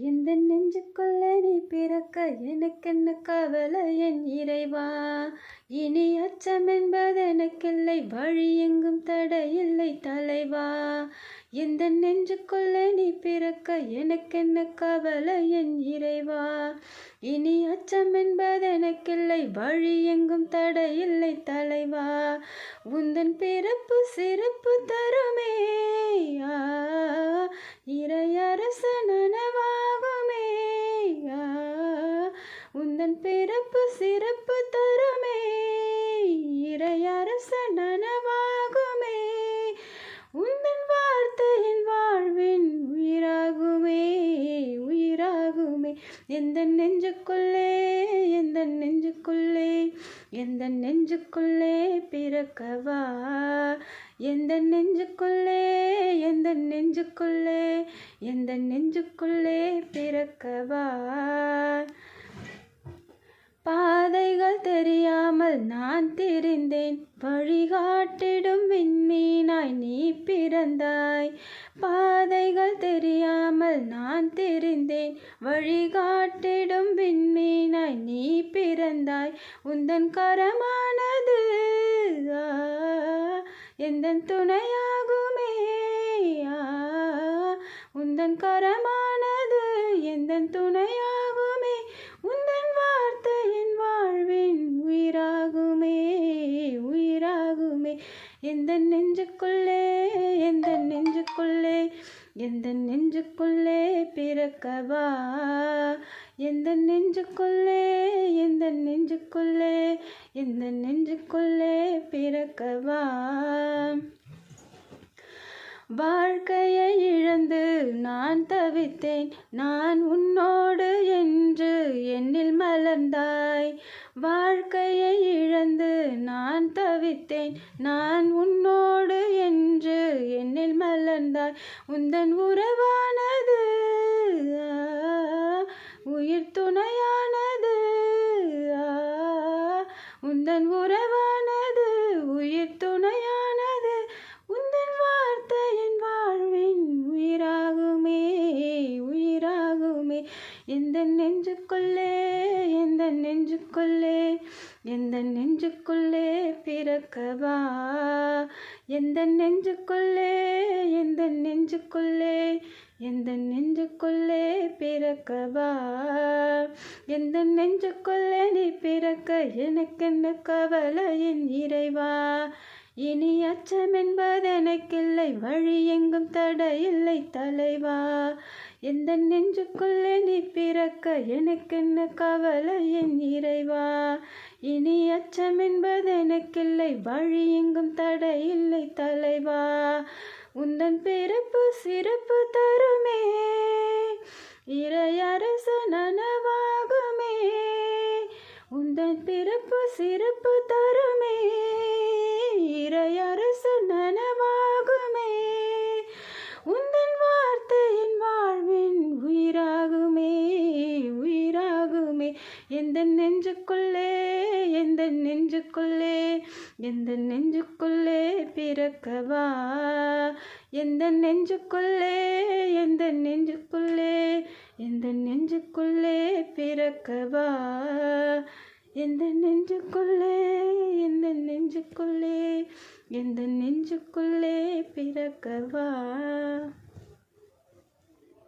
எந்த நெஞ்சுக்குள்ள நீ பிறக்க? எனக்கென்ன கவலை? என் இறைவா இனி அச்சம் என்பது எனக்கில்லை. வழி எங்கும் தடையில்லை தலைவா. எந்த நெஞ்சுக்குள்ள நீ பிறக்க? எனக்கென்ன கவலை? என் இறைவா இனி அச்சம் என்பது எனக்கில்லை. வழி எங்கும் தடையில்லை தலைவா. உந்தன் பிறப்பு சிறப்பு தருமே. ஆ, இறையரச நனவாகுமே ஆ, உந்தன் பிறப்பு சிறப்பு தருமே இறையரச நனவாகுமே உந்தன் வார்த்தையின் வாழ்வின் உயிராகுமே உயிராகுமே. எந்த நெஞ்சுக்குள்ளே எந்த நெஞ்சுக்குள்ளே எந்த நெஞ்சுக்குள்ளே பிறக்கவா? எந்த நெஞ்சுக்குள்ளே எந்த நெஞ்சுக்குள்ளே எந்த நெஞ்சுக்குள்ளே பிறக்கவா? பாதைகள் தெரியாமல் நான் திரிந்தேன். வழிகாட்டிடும் விண்மீனாய் நீ பிறந்தாய். பாதைகள் தெரியாமல் நான் திரிந்தேன். வழிகாட்டிடும் விண்மீனாய் நீ பிறந்தாய். உந்தன் கரமானது எந்த துணையாகுமே உந்தன் கரமானது எந்த துணையாகுமே எந்த நெஞ்சுக்குள்ளே எந்த நெஞ்சுக்குள்ளே எந்த நெஞ்சுக்குள்ளே பிறக்கவா? எந்த நெஞ்சுக்குள்ளே எந்த நெஞ்சுக்குள்ளே எந்த நெஞ்சுக்குள்ளே பிறக்கவா? வாழ்க்கையை இழந்து நான் தவித்தேன் நான் உன்னோடு என்று என்னில் மலர்ந்தாய். வாழ்க்கையை இழந்து நான் த தவித்தேன் நான் உன்னோடு என்று என்னில் மலர்ந்தாய். உந்தன் உறவானது உயிர் துணையானது ஆ, உந்தன் உறவானது உயிர் துணையானது. உந்தன் வார்த்தையின் வாழ்வின் உயிராகுமே உயிராகுமே. எந்த நெஞ்சுக்குள்ளே எந்த நெஞ்சுக்குள்ளே எந்த நெஞ்சுக்குள்ளே பிறக்கவா? எந்த நெஞ்சுக்குள்ளே எந்த நெஞ்சுக்குள்ளே எந்த நெஞ்சுக்குள்ளே பிறக்கவா? எந்த நெஞ்சுக்குள்ளே நீ பிறக்க எனக்கென்ன கவலை என் இறைவா? இனி அச்சம் என்பது எனக்கில்லை வழி எங்கும் தடையில்லை தலைவா. எந்த நெஞ்சுக்குள்ளே நீ பிறக்க எனக்கென்ன கவலை? என் இறைவா இனி அச்சம் என்பது எனக்கில்லை. வழி எங்கும் தடை இல்லை தலைவா. உந்தன் பிறப்பு சிறப்பு தருமே. இறை எந்த நெஞ்சுக்குள்ளே எந்த நெஞ்சுக்குள்ளே எந்த நெஞ்சுக்குள்ளே பிறக்கவா? எந்த நெஞ்சுக்குள்ளே எந்த நெஞ்சுக்குள்ளே எந்த நெஞ்சுக்குள்ளே பிறக்கவா? எந்த நெஞ்சுக்குள்ளே எந்த நெஞ்சுக்குள்ளே எந்த நெஞ்சுக்குள்ளே பிறக்கவா?